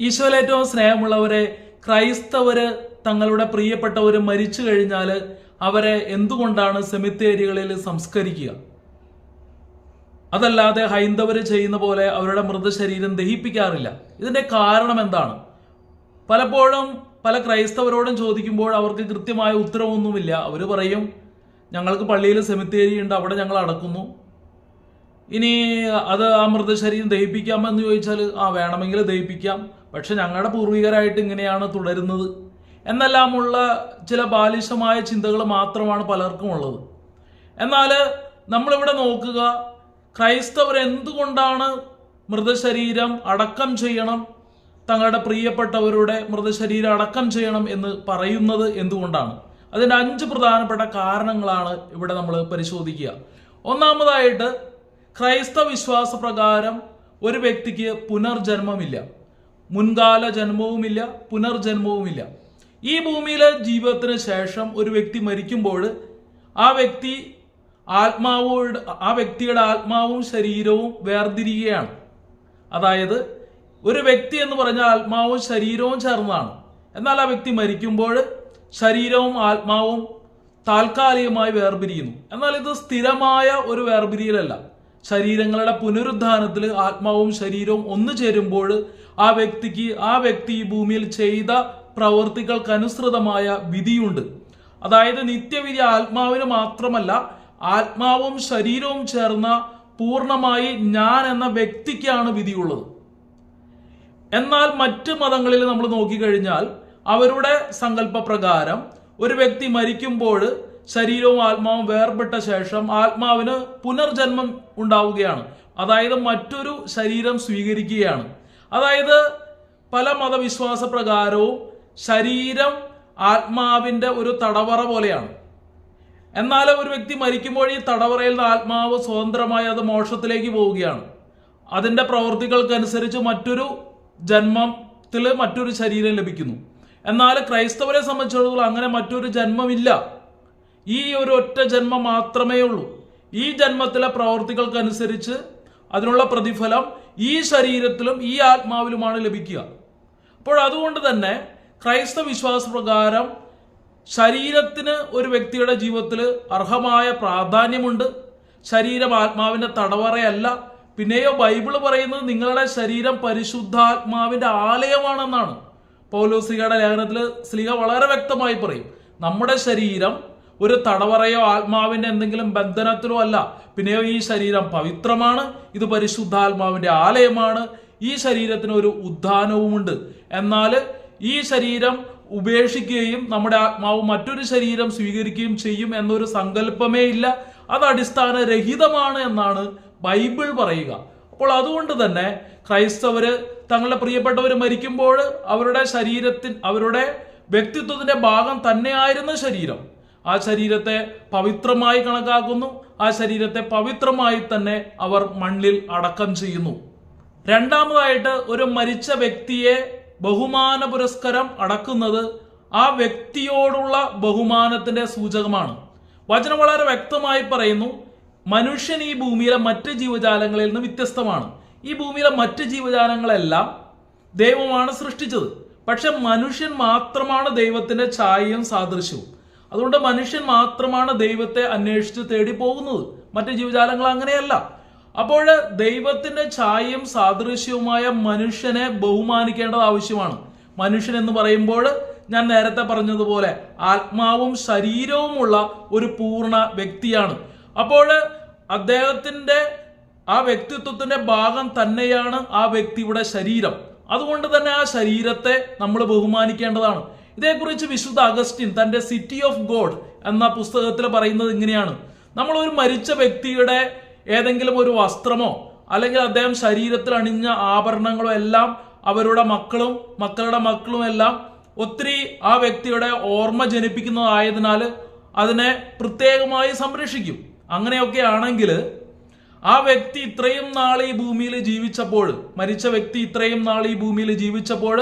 ഈശോയിൽ ഏറ്റവും സ്നേഹമുള്ളവരെ ക്രൈസ്തവര് തങ്ങളുടെ പ്രിയപ്പെട്ടവര് മരിച്ചു കഴിഞ്ഞാൽ അവരെ എന്തുകൊണ്ടാണ് സെമിത്തേരികളിൽ സംസ്കരിക്കുക? അതല്ലാതെ ഹൈന്ദവർ ചെയ്യുന്ന പോലെ അവരുടെ മൃതശരീരം ദഹിപ്പിക്കാറില്ല. ഇതിന്റെ കാരണം എന്താണ്? പലപ്പോഴും പല ക്രൈസ്തവരോടും ചോദിക്കുമ്പോൾ അവർക്ക് കൃത്യമായ ഉത്തരവൊന്നുമില്ല. അവർ പറയും ഞങ്ങൾക്ക് പള്ളിയിൽ സെമിത്തേരി ഉണ്ട് അവിടെ ഞങ്ങൾ അടക്കുന്നു. ഇനി അത് ആ മൃതശരീരം ദഹിപ്പിക്കാമെന്ന് ചോദിച്ചാൽ ആ വേണമെങ്കിൽ ദഹിപ്പിക്കാം. പക്ഷെ ഞങ്ങളുടെ പൂർവികരായിട്ട് ഇങ്ങനെയാണ് തുടരുന്നത്. എന്നെല്ലാമുള്ള ചില ബാലിശമായ ചിന്തകൾ മാത്രമാണ് പലർക്കും ഉള്ളത്. എന്നാൽ നമ്മളിവിടെ നോക്കുക ക്രൈസ്തവർ എന്തുകൊണ്ടാണ് മൃതശരീരം അടക്കം ചെയ്യണം തങ്ങളുടെ പ്രിയപ്പെട്ടവരുടെ മൃതശരീരം അടക്കം ചെയ്യണം എന്ന് പറയുന്നത് എന്തുകൊണ്ടാണ്? അതിന്റെ അഞ്ച് പ്രധാനപ്പെട്ട കാരണങ്ങളാണ് ഇവിടെ നമ്മൾ പരിശോധിക്കുക. ഒന്നാമതായിട്ട് ക്രൈസ്തവ വിശ്വാസ പ്രകാരം ഒരു വ്യക്തിക്ക് പുനർജന്മമില്ല. മുൻകാല ജന്മവുമില്ല പുനർജന്മവുമില്ല. ഈ ഭൂമിയിലെ ജീവിതത്തിന് ശേഷം ഒരു വ്യക്തി മരിക്കുമ്പോൾ ആ വ്യക്തി ആത്മാവോട് ആ വ്യക്തിയുടെ ആത്മാവും ശരീരവും വേർതിരിയുകയാണ്. അതായത് ഒരു വ്യക്തി എന്ന് പറഞ്ഞാൽ ആത്മാവും ശരീരവും ചേർന്നതാണ്. എന്നാൽ ആ വ്യക്തി മരിക്കുമ്പോൾ ശരീരവും ആത്മാവും താൽക്കാലികമായി വേർപിരിയുന്നു. എന്നാൽ ഇത് സ്ഥിരമായ ഒരു വേർപിരിയലല്ല. ശരീരങ്ങളുടെ പുനരുദ്ധാനത്തിൽ ആത്മാവും ശരീരവും ഒന്നു ചേരുമ്പോൾ ആ വ്യക്തിക്ക് ആ വ്യക്തി ഈ ഭൂമിയിൽ ചെയ്ത പ്രവൃത്തികൾക്കനുസൃതമായ വിധിയുണ്ട്. അതായത് നിത്യവിധി ആത്മാവിന് മാത്രമല്ല ആത്മാവും ശരീരവും ചേർന്ന പൂർണമായി ഞാൻ എന്ന വ്യക്തിക്കാണ് വിധിയുള്ളത്. എന്നാൽ മറ്റ് മതങ്ങളിൽ നമ്മൾ നോക്കിക്കഴിഞ്ഞാൽ അവരുടെ സങ്കല്പപ്രകാരം ഒരു വ്യക്തി മരിക്കുമ്പോൾ ശരീരവും ആത്മാവും വേർപെട്ട ശേഷം ആത്മാവിന് പുനർജന്മം ഉണ്ടാവുകയാണ്. അതായത് മറ്റൊരു ശരീരം സ്വീകരിക്കുകയാണ്. അതായത് പല മതവിശ്വാസ പ്രകാരവും ശരീരം ആത്മാവിന്റെ ഒരു തടവറ പോലെയാണ്. എന്നാൽ ഒരു വ്യക്തി മരിക്കുമ്പോൾ ഈ തടവറയിൽ നിന്ന് ആത്മാവ് സ്വതന്ത്രമായി അത് മോക്ഷത്തിലേക്ക് പോവുകയാണ്. അതിന്റെ പ്രവൃത്തികൾക്കനുസരിച്ച് മറ്റൊരു ജന്മത്തിൽ മറ്റൊരു ശരീരം ലഭിക്കുന്നു. എന്നാൽ ക്രൈസ്തവരെ സംബന്ധിച്ചിടത്തോളം അങ്ങനെ മറ്റൊരു ജന്മമില്ല. ഈ ഒരു ഒറ്റ ജന്മം മാത്രമേ ഉള്ളൂ. ഈ ജന്മത്തിലെ പ്രവൃത്തികൾക്കനുസരിച്ച് അതിനുള്ള പ്രതിഫലം ഈ ശരീരത്തിലും ഈ ആത്മാവിലുമാണ് ലഭിക്കുക. അപ്പോൾ അതുകൊണ്ട് തന്നെ ക്രൈസ്തവ വിശ്വാസ പ്രകാരം ശരീരത്തിന് ഒരു വ്യക്തിയുടെ ജീവിതത്തിൽ അർഹമായ പ്രാധാന്യമുണ്ട്. ശരീരം ആത്മാവിന്റെ തടവറയല്ല. പിന്നെയോ ബൈബിൾ പറയുന്നത് നിങ്ങളുടെ ശരീരം പരിശുദ്ധാത്മാവിന്റെ ആലയമാണെന്നാണ്. പൗലോസികയുടെ ലേഖനത്തിൽ സ്ലിഹ വളരെ വ്യക്തമായി പറയും. നമ്മുടെ ശരീരം ഒരു തടവറയോ ആത്മാവിന്റെ എന്തെങ്കിലും ബന്ധനത്തിലോ അല്ല. പിന്നെയോ ഈ ശരീരം പവിത്രമാണ് ഇത് പരിശുദ്ധാത്മാവിന്റെ ആലയമാണ് ഈ ശരീരത്തിന് ഒരു ഉദ്ധാനവുമുണ്ട്. എന്നാൽ ഈ ശരീരം ഉപേക്ഷിക്കുകയും നമ്മുടെ ആത്മാവ് മറ്റൊരു ശരീരം സ്വീകരിക്കുകയും ചെയ്യും എന്നൊരു സങ്കല്പമേ ഇല്ല. അത് അടിസ്ഥാനരഹിതമാണ് എന്നാണ് ബൈബിൾ പറയുക. അപ്പോൾ അതുകൊണ്ട് തന്നെ ക്രൈസ്തവര് തങ്ങളുടെ പ്രിയപ്പെട്ടവർ മരിക്കുമ്പോൾ അവരുടെ ശരീരത്തിൽ അവരുടെ വ്യക്തിത്വത്തിന്റെ ഭാഗം തന്നെയായിരുന്ന ശരീരം. ആ ശരീരത്തെ പവിത്രമായി കണക്കാക്കുന്നു. ആ ശരീരത്തെ പവിത്രമായി തന്നെ അവർ മണ്ണിൽ അടക്കം ചെയ്യുന്നു. രണ്ടാമതായിട്ട് ഒരു മരിച്ച വ്യക്തിയെ ബഹുമാന പുരസ്കരം അടക്കുന്നത് ആ വ്യക്തിയോടുള്ള ബഹുമാനത്തിന്റെ സൂചകമാണ്. വചനം വളരെ വ്യക്തമായി പറയുന്നു മനുഷ്യൻ ഈ ഭൂമിയിലെ മറ്റ് ജീവജാലങ്ങളിൽ നിന്ന് വ്യത്യസ്തമാണ്. ഈ ഭൂമിയിലെ മറ്റ് ജീവജാലങ്ങളെല്ലാം ദൈവമാണ് സൃഷ്ടിച്ചത്. പക്ഷെ മനുഷ്യൻ മാത്രമാണ് ദൈവത്തിന്റെ ഛായയും സാദൃശ്യവും. അതുകൊണ്ട് മനുഷ്യൻ മാത്രമാണ് ദൈവത്തെ അന്വേഷിച്ച് തേടി പോകുന്നത് മറ്റ് ജീവജാലങ്ങൾ അങ്ങനെയല്ല. അപ്പോൾ ദൈവത്തിന്റെ ഛായയും സാദൃശ്യവുമായ മനുഷ്യനെ ബഹുമാനിക്കേണ്ടത് ആവശ്യമാണ്. മനുഷ്യൻ എന്ന് പറയുമ്പോൾ ഞാൻ നേരത്തെ പറഞ്ഞതുപോലെ ആത്മാവും ശരീരവുമുള്ള ഒരു പൂർണ വ്യക്തിയാണ്. അപ്പോൾ അദ്ദേഹത്തിന്റെ ആ വ്യക്തിത്വത്തിന്റെ ഭാഗം തന്നെയാണ് ആ വ്യക്തിയുടെ ശരീരം. അതുകൊണ്ട് തന്നെ ആ ശരീരത്തെ നമ്മൾ ബഹുമാനിക്കേണ്ടതാണ്. ഇതേക്കുറിച്ച് വിശുദ്ധ അഗസ്റ്റിൻ തന്റെ സിറ്റി ഓഫ് ഗോഡ് എന്ന പുസ്തകത്തിൽ പറയുന്നത് ഇങ്ങനെയാണ്. നമ്മൾ ഒരു മരിച്ച വ്യക്തിയുടെ ഏതെങ്കിലും ഒരു വസ്ത്രമോ അല്ലെങ്കിൽ അദ്ദേഹം ശരീരത്തിൽ അണിഞ്ഞ ആഭരണങ്ങളോ എല്ലാം അവരുടെ മക്കളും മക്കളുടെ മക്കളും എല്ലാം ഒത്തിരി ആ വ്യക്തിയുടെ ഓർമ്മ ജനിപ്പിക്കുന്നതായതിനാൽ അതിനെ പ്രത്യേകമായി സംരക്ഷിക്കും. അങ്ങനെയൊക്കെ ആണെങ്കിൽ ആ വ്യക്തി ഇത്രയും നാൾ ഈ ഭൂമിയിൽ ജീവിച്ചപ്പോൾ മരിച്ച വ്യക്തി ഇത്രയും നാൾ ഈ ഭൂമിയിൽ ജീവിച്ചപ്പോൾ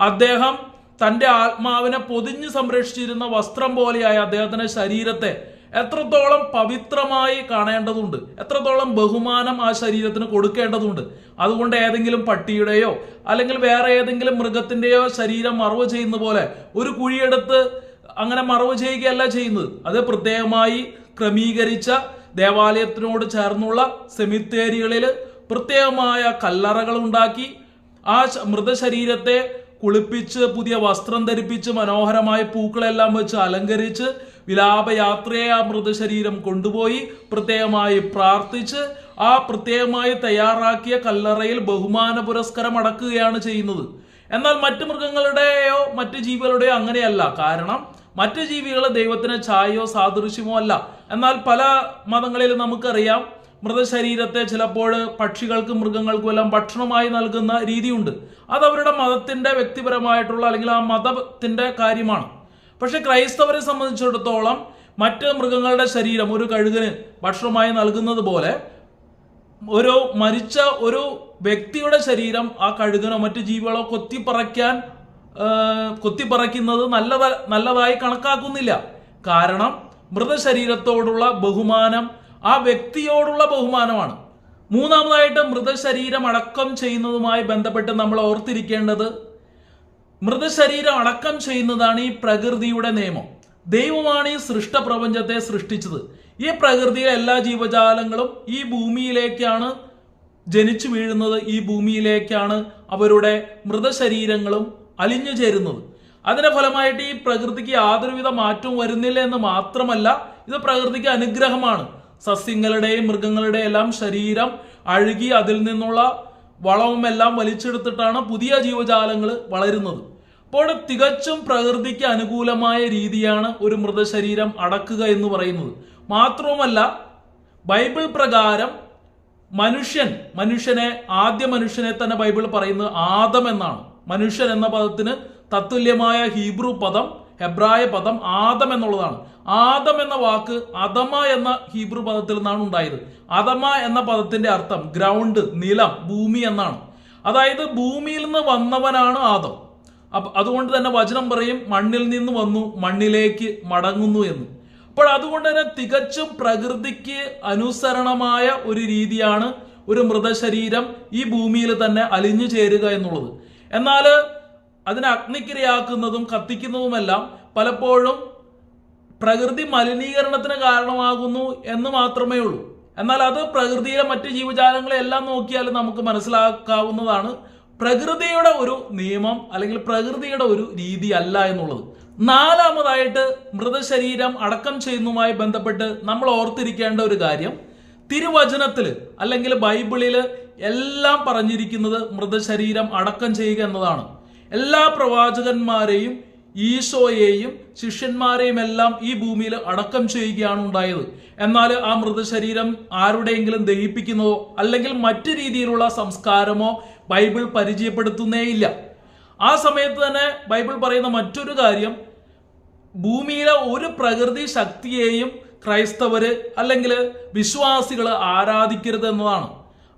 അദ്ദേഹം തന്റെ ആത്മാവിനെ പൊതിഞ്ഞു സംരക്ഷിച്ചിരുന്ന വസ്ത്രം പോലെയായ അദ്ദേഹത്തിന്റെ ശരീരത്തെ എത്രത്തോളം പവിത്രമായി കാണേണ്ടതുണ്ട് എത്രത്തോളം ബഹുമാനം ആ ശരീരത്തിന് കൊടുക്കേണ്ടതുണ്ട്. അതുകൊണ്ട് ഏതെങ്കിലും പട്ടിയുടെയോ അല്ലെങ്കിൽ വേറെ ഏതെങ്കിലും മൃഗത്തിന്റെയോ ശരീരം മറവ് ചെയ്യുന്ന പോലെ ഒരു കുഴിയെടുത്ത് അങ്ങനെ മറവ് ചെയ്യുകയല്ല ചെയ്യുന്നത്. അത് പ്രത്യേകമായി ക്രമീകരിച്ച ദേവാലയത്തിനോട് ചേർന്നുള്ള സെമിത്തേരികളിൽ പ്രത്യേകമായ കല്ലറകൾ ഉണ്ടാക്കി ആ മൃതശരീരത്തെ കുളിപ്പിച്ച് പുതിയ വസ്ത്രം ധരിപ്പിച്ച് മനോഹരമായ പൂക്കളെല്ലാം വെച്ച് അലങ്കരിച്ച് വിലാപയാത്രയെ ആ മൃതശരീരം കൊണ്ടുപോയി പ്രത്യേകമായി പ്രാർത്ഥിച്ച് ആ പ്രത്യേകമായി തയ്യാറാക്കിയ കല്ലറയിൽ ബഹുമാന പുരസ്കാരം അടക്കുകയാണ് ചെയ്യുന്നത്. എന്നാൽ മറ്റു മൃഗങ്ങളുടെയോ മറ്റു ജീവികളുടെയോ അങ്ങനെയല്ല. കാരണം മറ്റു ജീവികൾ ദൈവത്തിന് ഛായയോ സാദൃശ്യമോ അല്ല. എന്നാൽ പല മതങ്ങളിലും നമുക്കറിയാം മൃതശരീരത്തെ ചിലപ്പോൾ പക്ഷികൾക്കും മൃഗങ്ങൾക്കും എല്ലാം ഭക്ഷണമായി നൽകുന്ന രീതിയുണ്ട്. അത് അവരുടെ മതത്തിന്റെ വ്യക്തിപരമായിട്ടുള്ള അല്ലെങ്കിൽ ആ മതത്തിന്റെ കാര്യമാണ്. പക്ഷെ ക്രൈസ്തവരെ സംബന്ധിച്ചിടത്തോളം മറ്റ് മൃഗങ്ങളുടെ ശരീരം ഒരു കഴുകന് ഭക്ഷണമായി നൽകുന്നത് പോലെ ഒരു മരിച്ച ഒരു വ്യക്തിയുടെ ശരീരം ആ കഴുകനോ മറ്റു ജീവികളോ കൊത്തിപ്പറയ്ക്കാൻ കൊത്തിപ്പറയ്ക്കുന്നത് നല്ലത നല്ലതായി കണക്കാക്കുന്നില്ല. കാരണം മൃതശരീരത്തോടുള്ള ബഹുമാനം ആ വ്യക്തിയോടുള്ള ബഹുമാനമാണ്. മൂന്നാമതായിട്ട് മൃതശരീരം അടക്കം ചെയ്യുന്നതുമായി ബന്ധപ്പെട്ട് നമ്മൾ ഓർത്തിരിക്കേണ്ടത് മൃതശരീരം അടക്കം ചെയ്യുന്നതാണ് ഈ പ്രകൃതിയുടെ നിയമം. ദൈവമാണ് ഈ സൃഷ്ടപ്രപഞ്ചത്തെ സൃഷ്ടിച്ചത്. ഈ പ്രകൃതിയിലെ എല്ലാ ജീവജാലങ്ങളും ഈ ഭൂമിയിലേക്കാണ് ജനിച്ചു വീഴുന്നത്. ഈ ഭൂമിയിലേക്കാണ് അവരുടെ മൃതശരീരങ്ങളും അലിഞ്ഞു ചേരുന്നത്. അതിന്റെ ഫലമായിട്ട് ഈ പ്രകൃതിക്ക് യാതൊരുവിധ മാറ്റവും വരുന്നില്ല എന്ന് മാത്രമല്ല ഇത് പ്രകൃതിക്ക് അനുഗ്രഹമാണ്. സസ്യങ്ങളുടെയും മൃഗങ്ങളുടെയും എല്ലാം ശരീരം അഴുകി അതിൽ നിന്നുള്ള വളവും എല്ലാം വലിച്ചെടുത്തിട്ടാണ് പുതിയ ജീവജാലങ്ങൾ വളരുന്നത്. അപ്പോൾ തികച്ചും പ്രകൃതിക്ക് അനുകൂലമായ രീതിയാണ് ഒരു മൃതശരീരം അടക്കുക എന്ന് പറയുന്നത്. മാത്രവുമല്ല ബൈബിൾ പ്രകാരം മനുഷ്യൻ മനുഷ്യനെ ആദ്യ മനുഷ്യനെ തന്നെ ബൈബിൾ പറയുന്നത് ആദം എന്നാണ്. മനുഷ്യൻ എന്ന പദത്തിന് തത്തുല്യമായ ഹീബ്രു പദം ഹെബ്രായ പദം ആദം എന്നുള്ളതാണ്. ആദം എന്ന വാക്ക് അദമ എന്ന ഹീബ്രു പദത്തിൽ നിന്നാണ് ഉണ്ടായത്. അദമ എന്ന പദത്തിന്റെ അർത്ഥം ഗ്രൗണ്ട് നിലം ഭൂമി എന്നാണ്. അതായത് ഭൂമിയിൽ നിന്ന് വന്നവനാണ് ആദം. അതുകൊണ്ട് തന്നെ വചനം പറയും മണ്ണിൽ നിന്ന് വന്നു മണ്ണിലേക്ക് മടങ്ങുന്നു എന്ന്. അപ്പോൾ അതുകൊണ്ട് തന്നെ തികച്ചും പ്രകൃതിക്ക് അനുസരണമായ ഒരു രീതിയാണ് ഒരു മൃതശരീരം ഈ ഭൂമിയിൽ തന്നെ അലിഞ്ഞു ചേരുക എന്നുള്ളത്. എന്നാൽ അതിനെ അഗ്നിക്കിരയാക്കുന്നതും കത്തിക്കുന്നതുമെല്ലാം പലപ്പോഴും പ്രകൃതി മലിനീകരണത്തിന് കാരണമാകുന്നു എന്ന് മാത്രമേ ഉള്ളൂ. എന്നാൽ അത് പ്രകൃതിയിലെ മറ്റ് ജീവജാലങ്ങളെ എല്ലാം നോക്കിയാൽ നമുക്ക് മനസ്സിലാക്കാവുന്നതാണ് പ്രകൃതിയുടെ ഒരു നിയമം അല്ലെങ്കിൽ പ്രകൃതിയുടെ ഒരു രീതി അല്ല എന്നുള്ളത്. നാലാമതായിട്ട് മൃതശരീരം അടക്കം ചെയ്യുന്നതുമായി ബന്ധപ്പെട്ട് നമ്മൾ ഓർത്തിരിക്കേണ്ട ഒരു കാര്യം. തിരുവചനത്തിൽ അല്ലെങ്കിൽ ബൈബിളിൽ എല്ലാം പറഞ്ഞിരിക്കുന്നത് മൃതശരീരം അടക്കം ചെയ്യുക എന്നതാണ്. എല്ലാ പ്രവാചകന്മാരെയും ഈശോയെയും ശിഷ്യന്മാരെയും എല്ലാം ഈ ഭൂമിയിൽ അടക്കം ചെയ്യുകയാണ് ഉണ്ടായത്. എന്നാൽ ആ മൃതശരീരം ആരുടെയെങ്കിലും ദഹിപ്പിക്കുന്നതോ അല്ലെങ്കിൽ മറ്റു രീതിയിലുള്ള സംസ്കാരമോ ബൈബിൾ പരിചയപ്പെടുത്തുന്നേയില്ല ആ സമയത്ത് തന്നെ ബൈബിൾ പറയുന്ന മറ്റൊരു കാര്യം ഭൂമിയിലെ ഒരു പ്രകൃതി ശക്തിയെയും ക്രൈസ്തവര് അല്ലെങ്കിൽ വിശ്വാസികൾ ആരാധിക്കരുത് എന്നതാണ്.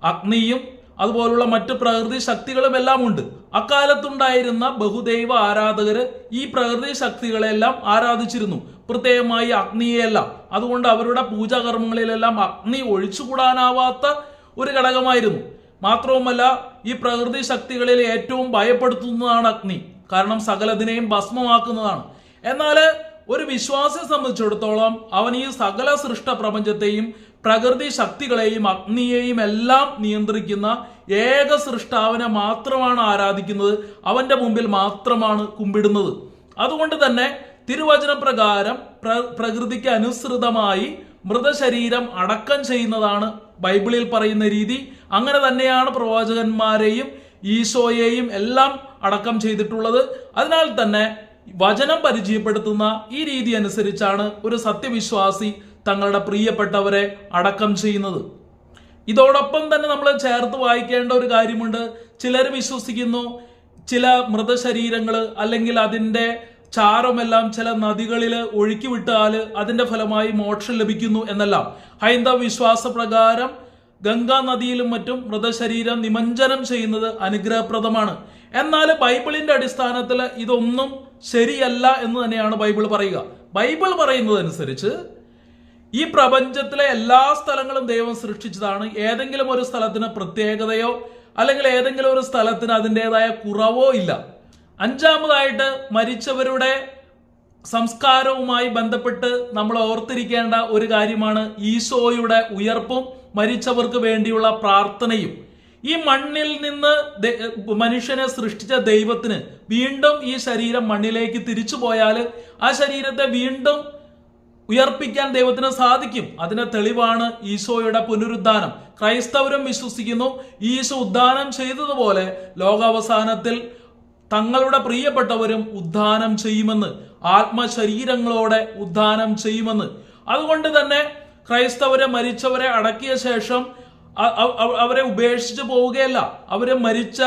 അഗ്നിയും അതുപോലുള്ള മറ്റ് പ്രകൃതി ശക്തികളും എല്ലാം ഉണ്ട് അക്കാലത്തുണ്ടായിരുന്ന ബഹുദൈവ ആരാധകര് ഈ പ്രകൃതി ശക്തികളെല്ലാം ആരാധിച്ചിരുന്നു. പ്രത്യേകമായി അഗ്നിയെല്ലാം അതുകൊണ്ട് അവരുടെ പൂജാകർമ്മങ്ങളിലെല്ലാം അഗ്നി ഒഴിച്ചുകൂടാനാവാത്ത ഒരു ഘടകമായിരുന്നു. മാത്രവുമല്ല ഈ പ്രകൃതി ശക്തികളിൽ ഏറ്റവും ഭയപ്പെടുത്തുന്നതാണ് അഗ്നി. കാരണം സകലതിനെയും ഭസ്മമാക്കുന്നതാണ്. എന്നാൽ ഒരു വിശ്വാസിയെ സംബന്ധിച്ചിടത്തോളം അവൻ ഈ സകല സൃഷ്ട പ്രപഞ്ചത്തെയും പ്രകൃതി ശക്തികളെയും അഗ്നിയെയും എല്ലാം നിയന്ത്രിക്കുന്ന ഏക സൃഷ്ടാവിനെ മാത്രമാണ് ആരാധിക്കുന്നത്. അവന്റെ മുമ്പിൽ മാത്രമാണ് കുമ്പിടുന്നത്. അതുകൊണ്ട് തന്നെ തിരുവചന പ്രകാരം പ്ര- പ്രകൃതിക്ക് അനുസൃതമായി മൃതശരീരം അടക്കം ചെയ്യുന്നതാണ് ബൈബിളിൽ പറയുന്ന രീതി. അങ്ങനെ തന്നെയാണ് പ്രവാചകന്മാരെയും ഈശോയെയും എല്ലാം അടക്കം ചെയ്തിട്ടുള്ളത്. അതിനാൽ തന്നെ വചനം പരിചയപ്പെടുത്തുന്ന ഈ രീതി അനുസരിച്ചാണ് ഒരു സത്യവിശ്വാസി തങ്ങളുടെ പ്രിയപ്പെട്ടവരെ അടക്കം ചെയ്യുന്നത്. ഇതോടൊപ്പം തന്നെ നമ്മൾ ചേർത്ത് വായിക്കേണ്ട ഒരു കാര്യമുണ്ട്. ചിലർ വിശ്വസിക്കുന്നു ചില മൃതശരീരങ്ങൾ അല്ലെങ്കിൽ അതിന്റെ ചാരമെല്ലാം ചില നദികളിൽ ഒഴുക്കി വിട്ടാൽ അതിന്റെ ഫലമായി മോക്ഷം ലഭിക്കുന്നു എന്നെല്ലാം. ഹൈന്ദവ വിശ്വാസ പ്രകാരം ഗംഗാ നദിയിലും മറ്റും മൃതശരീരം നിമഞ്ജനം ചെയ്യുന്നത് അനുഗ്രഹപ്രദമാണ്. എന്നാൽ ബൈബിളിന്റെ അടിസ്ഥാനത്തിൽ ഇതൊന്നും ശരിയല്ല എന്ന് തന്നെയാണ് ബൈബിൾ പറയുക. ബൈബിൾ പറയുന്നതനുസരിച്ച് ഈ പ്രപഞ്ചത്തിലെ എല്ലാ സ്ഥലങ്ങളും ദൈവം സൃഷ്ടിച്ചതാണ്. ഏതെങ്കിലും ഒരു സ്ഥലത്തിന് പ്രത്യേകതയോ അല്ലെങ്കിൽ ഏതെങ്കിലും ഒരു സ്ഥലത്തിന് അതിന്റെതായ കുറവോ ഇല്ല. അഞ്ചാമതായിട്ട് മരിച്ചവരുടെ സംസ്കാരവുമായി ബന്ധപ്പെട്ട് നമ്മൾ ഓർത്തിരിക്കേണ്ട ഒരു കാര്യമാണ് ഈശോയുടെ ഉയർപ്പും മരിച്ചവർക്ക് വേണ്ടിയുള്ള പ്രാർത്ഥനയും. ഈ മണ്ണിൽ നിന്ന് മനുഷ്യനെ സൃഷ്ടിച്ച ദൈവത്തിന് വീണ്ടും ഈ ശരീരം മണ്ണിലേക്ക് തിരിച്ചു പോയാൽ ആ ശരീരത്തെ വീണ്ടും ഉയർപ്പിക്കാൻ ദൈവത്തിന് സാധിക്കും. അതിന്റെ തെളിവാണ് ഈശോയുടെ പുനരുദ്ധാനം. ക്രൈസ്തവരും വിശ്വസിക്കുന്നു ഈശോ ഉദ്ധാനം ചെയ്തതുപോലെ ലോകാവസാനത്തിൽ തങ്ങളുടെ പ്രിയപ്പെട്ടവരും ഉദ്ധാനം ചെയ്യുമെന്ന് ആത്മശരീരങ്ങളോടെ ഉദ്ധാനം ചെയ്യുമെന്ന്. അതുകൊണ്ട് തന്നെ ക്രൈസ്തവരെ മരിച്ചവരെ അടക്കിയ ശേഷം അവരെ ഉപേക്ഷിച്ച് പോവുകയല്ല. അവരെ മരിച്ച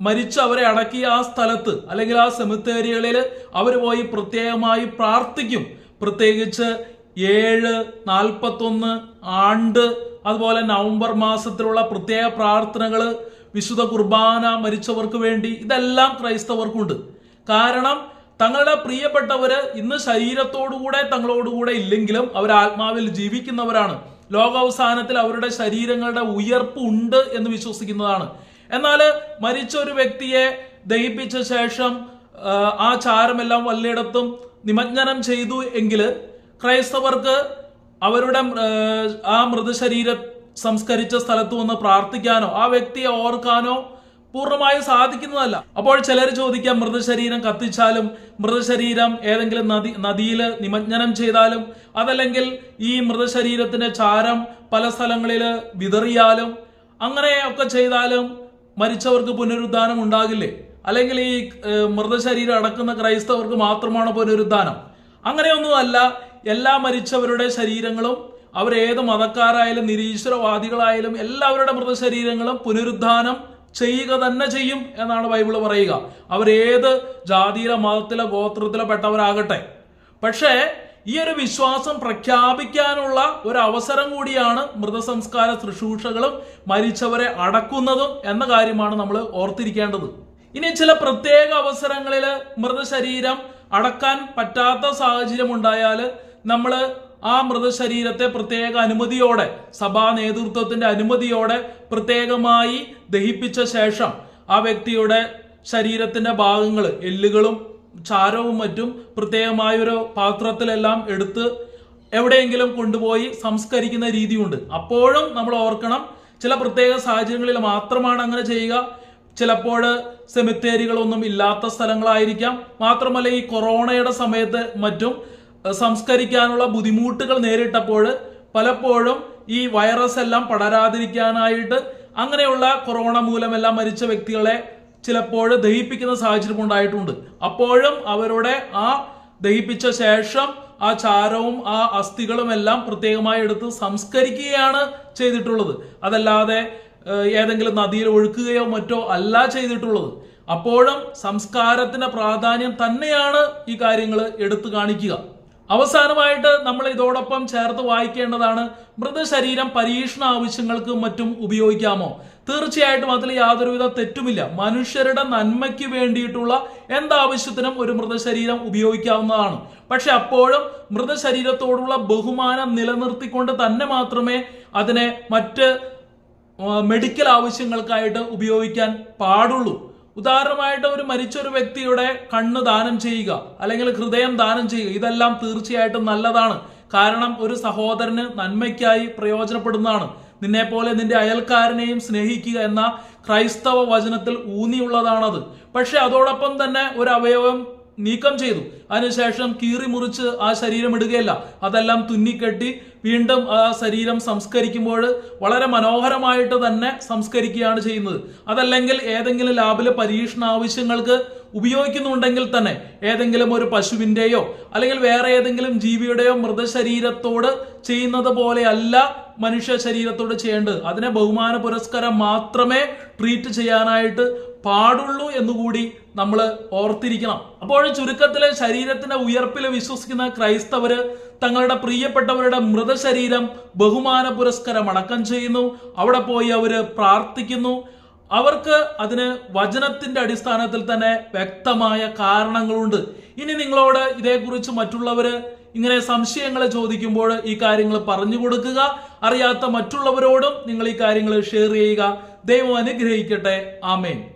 മരിച്ച അവരെ അടക്കിയ ആ സ്ഥലത്ത് അല്ലെങ്കിൽ ആ സെമിത്തേരികളിൽ അവർ പോയി പ്രത്യേകമായി പ്രാർത്ഥിക്കും. പ്രത്യേകിച്ച് ഏഴ് നാൽപ്പത്തൊന്ന് ആണ്ട് അതുപോലെ നവംബർ മാസത്തിലുള്ള പ്രത്യേക പ്രാർത്ഥനകൾ വിശുദ്ധ കുർബാന മരിച്ചവർക്ക് വേണ്ടി ഇതെല്ലാം ക്രൈസ്തവർക്കുണ്ട്. കാരണം തങ്ങളുടെ പ്രിയപ്പെട്ടവര് ഇന്ന് ശരീരത്തോടുകൂടെ തങ്ങളോടുകൂടെ ഇല്ലെങ്കിലും അവർ ആത്മാവിൽ ജീവിക്കുന്നവരാണ്. ലോകാവസാനത്തിൽ അവരുടെ ശരീരങ്ങളുടെ ഉയർപ്പ് ഉണ്ട് എന്ന് വിശ്വസിക്കുന്നതാണ്. എന്നാൽ മരിച്ച ഒരു വ്യക്തിയെ ദഹിപ്പിച്ച ശേഷം ആ, ചാരമെല്ലാം വല്ലയിടത്തും നിമജ്ജനം ചെയ്തു എങ്കിൽ ക്രൈസ്തവർക്ക് അവരുടെ ആ മൃതശരീരം സംസ്കരിച്ച സ്ഥലത്ത് വന്ന് പ്രാർത്ഥിക്കാനോ ആ വ്യക്തിയെ ഓർക്കാനോ പൂർണമായും സാധിക്കുന്നതല്ല. അപ്പോൾ ചിലർ ചോദിക്കാം മൃതശരീരം കത്തിച്ചാലും മൃതശരീരം ഏതെങ്കിലും നദി നദിയിൽ നിമജ്ഞനം ചെയ്താലും അതല്ലെങ്കിൽ ഈ മൃതശരീരത്തിന്റെ ചാരം പല സ്ഥലങ്ങളിൽ വിതറിയാലും അങ്ങനെയൊക്കെ ചെയ്താലും മരിച്ചവർക്ക് പുനരുദ്ധാനം ഉണ്ടാകില്ലേ? അല്ലെങ്കിൽ ഈ മൃതശരീരം അടക്കുന്ന ക്രൈസ്തവർക്ക് മാത്രമാണ് പുനരുദ്ധാനം? അങ്ങനെയൊന്നുമല്ല എല്ലാ മരിച്ചവരുടെ ശരീരങ്ങളും അവരേത് മതക്കാരായാലും നിരീശ്വരവാദികളായാലും എല്ലാവരുടെ മൃതശരീരങ്ങളും പുനരുദ്ധാനം ചെയ്യുക തന്നെ ചെയ്യും എന്നാണ് ബൈബിൾ പറയുക. അവരേത് ജാതിയിലെ മതത്തിലെ ഗോത്രത്തിലെ പെട്ടവരാകട്ടെ. പക്ഷേ ഈ ഒരു വിശ്വാസം പ്രഖ്യാപിക്കാനുള്ള ഒരു അവസരം കൂടിയാണ് മൃതസംസ്കാര ശുശ്രൂഷകളും മരിച്ചവരെ അടക്കുന്നതും എന്ന കാര്യമാണ് നമ്മൾ ഓർത്തിരിക്കേണ്ടത്. ഇനി ചില പ്രത്യേക അവസരങ്ങളിൽ മൃതശരീരം അടക്കാൻ പറ്റാത്ത സാഹചര്യം ഉണ്ടായാൽ നമ്മൾ ആ മൃതശരീരത്തെ പ്രത്യേക അനുമതിയോടെ സഭാ നേതൃത്വത്തിന്റെ അനുമതിയോടെ പ്രത്യേകമായി ദഹിപ്പിച്ച ശേഷം ആ വ്യക്തിയുടെ ശരീരത്തിന്റെ ഭാഗങ്ങൾ എല്ലുകളും ചാരവും മറ്റും പ്രത്യേകമായ ഒരു പാത്രത്തിലെല്ലാം എടുത്ത് എവിടെയെങ്കിലും കൊണ്ടുപോയി സംസ്കരിക്കുന്ന രീതിയുണ്ട്. അപ്പോഴും നമ്മൾ ഓർക്കണം ചില പ്രത്യേക സാഹചര്യങ്ങളിൽ മാത്രമാണ് അങ്ങനെ ചെയ്യുക. ചിലപ്പോൾ സെമിത്തേരികളൊന്നും ഇല്ലാത്ത സ്ഥലങ്ങളായിരിക്കാം. മാത്രമല്ല ഈ കൊറോണയുടെ സമയത്ത് മറ്റും സംസ്കരിക്കാനുള്ള ബുദ്ധിമുട്ടുകൾ നേരിട്ടപ്പോൾ പലപ്പോഴും ഈ വൈറസ് എല്ലാം പടരാതിരിക്കാനായിട്ട് അങ്ങനെയുള്ള കൊറോണ മൂലമെല്ലാം മരിച്ച വ്യക്തികളെ ചിലപ്പോൾ ദഹിപ്പിക്കുന്ന സാഹചര്യം ഉണ്ടായിട്ടുണ്ട്. അപ്പോഴും അവരുടെ ആ ദഹിപ്പിച്ച ശേഷം ആ ചാരവും ആ അസ്ഥികളും എല്ലാം പ്രത്യേകമായി എടുത്ത് സംസ്കരിക്കുകയാണ് ചെയ്തിട്ടുള്ളത്. അതല്ലാതെ ഏതെങ്കിലും നദിയിൽ ഒഴുക്കുകയോ മറ്റോ അല്ല ചെയ്തിട്ടുള്ളത്. അപ്പോഴും സംസ്കാരത്തിന്റെ പ്രാധാന്യം തന്നെയാണ് ഈ കാര്യങ്ങൾ എടുത്തു കാണിക്കുക. അവസാനമായിട്ട് നമ്മൾ ഇതോടൊപ്പം ചേർത്ത് വായിക്കേണ്ടതാണ് മൃതശരീരം പരീക്ഷണ ആവശ്യങ്ങൾക്ക് മറ്റും ഉപയോഗിക്കാമോ? തീർച്ചയായിട്ടും അതിൽ യാതൊരുവിധ തെറ്റുമില്ല. മനുഷ്യരുടെ നന്മയ്ക്ക് വേണ്ടിയിട്ടുള്ള എന്താവശ്യത്തിനും ഒരു മൃതശരീരം ഉപയോഗിക്കാവുന്നതാണ്. പക്ഷെ അപ്പോഴും മൃതശരീരത്തോടുള്ള ബഹുമാനം നിലനിർത്തിക്കൊണ്ട് തന്നെ മാത്രമേ അതിനെ മറ്റ് മെഡിക്കൽ ആവശ്യങ്ങൾക്കായിട്ട് ഉപയോഗിക്കാൻ പാടുള്ളൂ. ഉദാഹരണമായിട്ട് ഒരു മരിച്ച ഒരു വ്യക്തിയുടെ കണ്ണ് ദാനം ചെയ്യുക അല്ലെങ്കിൽ ഹൃദയം ദാനം ചെയ്യുക ഇതെല്ലാം തീർച്ചയായിട്ടും നല്ലതാണ്. കാരണം ഒരു സഹോദരന് നന്മയ്ക്കായി പ്രയോജനപ്പെടുന്നതാണ്. നിന്നെ പോലെ നിന്റെ അയൽക്കാരനെയും സ്നേഹിക്കുക എന്ന ക്രൈസ്തവ വചനത്തിൽ ഊന്നിയുള്ളതാണത്. പക്ഷെ അതോടൊപ്പം തന്നെ ഒരു അവയവം നീക്കം ചെയ്തു. അതിനുശേഷം കീറി മുറിച്ച് ആ ശരീരം ഇടുകയല്ല. അതെല്ലാം തുന്നിക്കെട്ടി വീണ്ടും ആ ശരീരം സംസ്കരിക്കുമ്പോൾ വളരെ മനോഹരമായിട്ട് തന്നെ സംസ്കരിക്കുകയാണ് ചെയ്യുന്നത്. അതല്ലെങ്കിൽ ഏതെങ്കിലും ലാബിലെ പരീക്ഷണ ആവശ്യങ്ങൾക്ക് ഉപയോഗിക്കുന്നുണ്ടെങ്കിൽ തന്നെ ഏതെങ്കിലും ഒരു പശുവിന്റെയോ അല്ലെങ്കിൽ വേറെ ഏതെങ്കിലും ജീവിയുടെയോ മൃതശരീരത്തോട് ചെയ്യുന്നത് പോലെയല്ല മനുഷ്യ ശരീരത്തോട് ചെയ്യേണ്ടത്. അതിനെ ബഹുമാന പുരസ്കാരം മാത്രമേ ട്രീറ്റ് ചെയ്യാനായിട്ട് പാടുള്ളൂ എന്നുകൂടി നമ്മൾ ഓർത്തിരിക്കണം. അപ്പോൾ ചുരുക്കത്തിലെ ശരീരത്തിന്റെ ഉയർപ്പിൽ വിശ്വസിക്കുന്ന ക്രൈസ്തവര് തങ്ങളുടെ പ്രിയപ്പെട്ടവരുടെ മൃതശരീരം ബഹുമാന പുരസ്കാരം അടക്കം ചെയ്യുന്നു. അവിടെ പോയി അവർ പ്രാർത്ഥിക്കുന്നു. അവർക്ക് അതിന് വചനത്തിന്റെ അടിസ്ഥാനത്തിൽ തന്നെ വ്യക്തമായ കാരണങ്ങളുണ്ട്. ഇനി നിങ്ങളോട് ഇതേക്കുറിച്ച് മറ്റുള്ളവര് ഇങ്ങനെ സംശയങ്ങൾ ചോദിക്കുമ്പോൾ ഈ കാര്യങ്ങൾ പറഞ്ഞു കൊടുക്കുക. അറിയാത്ത മറ്റുള്ളവരോടും നിങ്ങൾ ഈ കാര്യങ്ങൾ ഷെയർ ചെയ്യുക. ദൈവം അനുഗ്രഹിക്കട്ടെ. ആമേൻ.